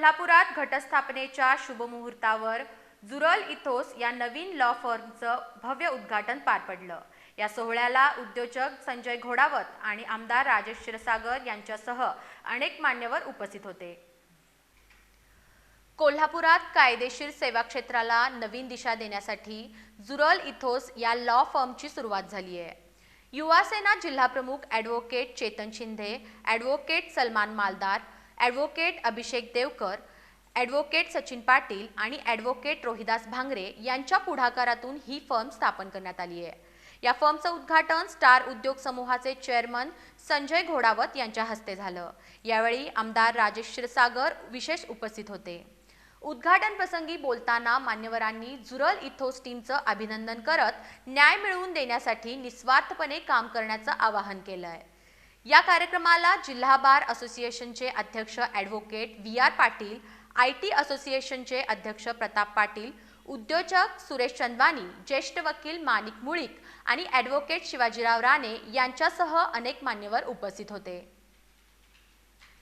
कोल्हापुरात घटस्थापनेच्या शुभमुहूर्तावर जुरल इथोस या नवीन लॉ फर्मचं भव्य उद्घाटन पार पडलं. या सोहळ्याला उद्योजक संजय घोडावत आणि आमदार राजेश क्षीरसागर यांच्यासह अनेक मान्यवर उपस्थित होते. कोल्हापुरात कायदेशीर सेवा क्षेत्राला नवीन दिशा देण्यासाठी जुरल इथोस या लॉ फर्मची सुरुवात झाली आहे. युवासेना जिल्हाप्रमुख advocate Chetan Shinde advocate Salman Maldar advocate Abhishek Devkar advocate Sachin Patil आणि ॲडव्होकेट रोहिदास भांगरे यांच्या पुढाकारातून ही फर्म स्थापन करण्यात आली आहे. या फर्मचं उद्घाटन स्टार उद्योग समूहाचे चेअरमन संजय घोडावत यांच्या हस्ते झालं. यावेळी आमदार राजेश क्षीरसागर विशेष उपस्थित होते. उद्घाटन प्रसंगी बोलताना मान्यवरांनी जुरल इथोस टीमचं अभिनंदन करत न्याय मिळवून देण्यासाठी निस्वार्थपणे काम करण्याचं आवाहन केलं आहे या कार्यक्रमाला जिल्हा बार असोसिएशनचे अध्यक्ष advocate V R Patil I T असोसिएशनचे अध्यक्ष प्रताप पाटील उद्योजक सुरेश चंदवानी ज्येष्ठ वकील माणिक मुळीक आणि ॲडव्होकेट शिवाजीराव राणे यांच्यासह अनेक मान्यवर उपस्थित होते.